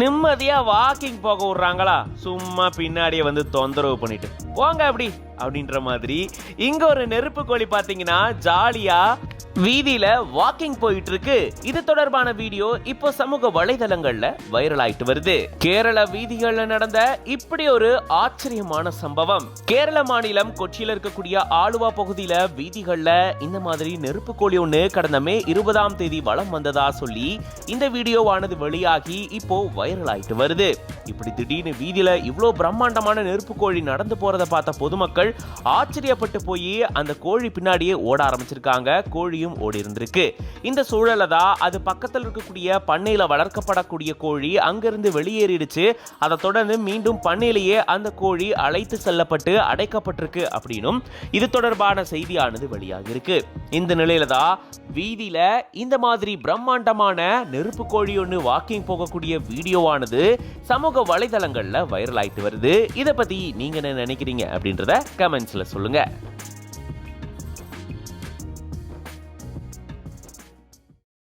நிம்மதியா வாக்கிங் போக விடுறாங்களா? சும்மா பின்னாடியே வந்து தொந்தரவு பண்ணிட்டு. போங்க அப்படி. அப்படின்ற மாதிரி. இங்க ஒரு நெருப்பு கோழி பாத்தீங்கன்னா ஜாலியா வீதியில வாக்கிங் போயிட்டு இருக்கு இது தொடர்பான வீடியோ இப்போ சமூக வலைதளங்கள்ல வைரல் ஆயிட்டு வருது. கேரள வீதிகள்ல நடந்த இப்படி ஒரு ஆச்சரியமான சம்பவம். கேரள மாநிலம் கொச்சியில இருக்கக்கூடிய ஆலுவா பகுதியில வீதிகள்ல இந்த மாதிரி நெருப்பு கோழி ஒன்று கடந்த மே இருபதாம் தேதி வலம் வந்ததா சொல்லி இந்த வீடியோவானது வெளியாகி இப்போ வைரல் ஆயிட்டு வருது. இப்படி திடீர்னு வீதியில இவ்வளோ பிரம்மாண்டமான நெருப்பு கோழி நடந்து போறதை பார்த்த பொதுமக்கள் ஆச்சரியப்பட்டு போய் அந்த கோழி பின்னாடியே ஓட ஆரம்பிச்சிருக்காங்க. கோழியும் ஓடி இருந்திருக்கு. இந்த சூழல தான் அது பக்கத்தில் இருக்கக்கூடிய பண்ணையில் வளர்க்கப்படக்கூடிய கோழி அங்கிருந்து வெளியேறிடுச்சு. அதை தொடர்ந்து மீண்டும் பண்ணையிலேயே அந்த கோழி அழைத்து செல்லப்பட்டு அடைக்கப்பட்டிருக்கு அப்படின்னும் இது தொடர்பான செய்தியானது வெளியாகிருக்கு இந்த நிலையில தான் வீதியில இந்த மாதிரி பிரம்மாண்டமான நெருப்பு கோழி ஒன்று வாக்கிங் போகக்கூடிய வீடியோவானது சமூக வலைதளங்கள்ல வைரல் ஆயிட்டு வருது. இதை பத்தி நீங்க என்ன நினைக்கிறீங்க அப்படின்றத கமெண்ட்ஸ்ல சொல்லுங்க.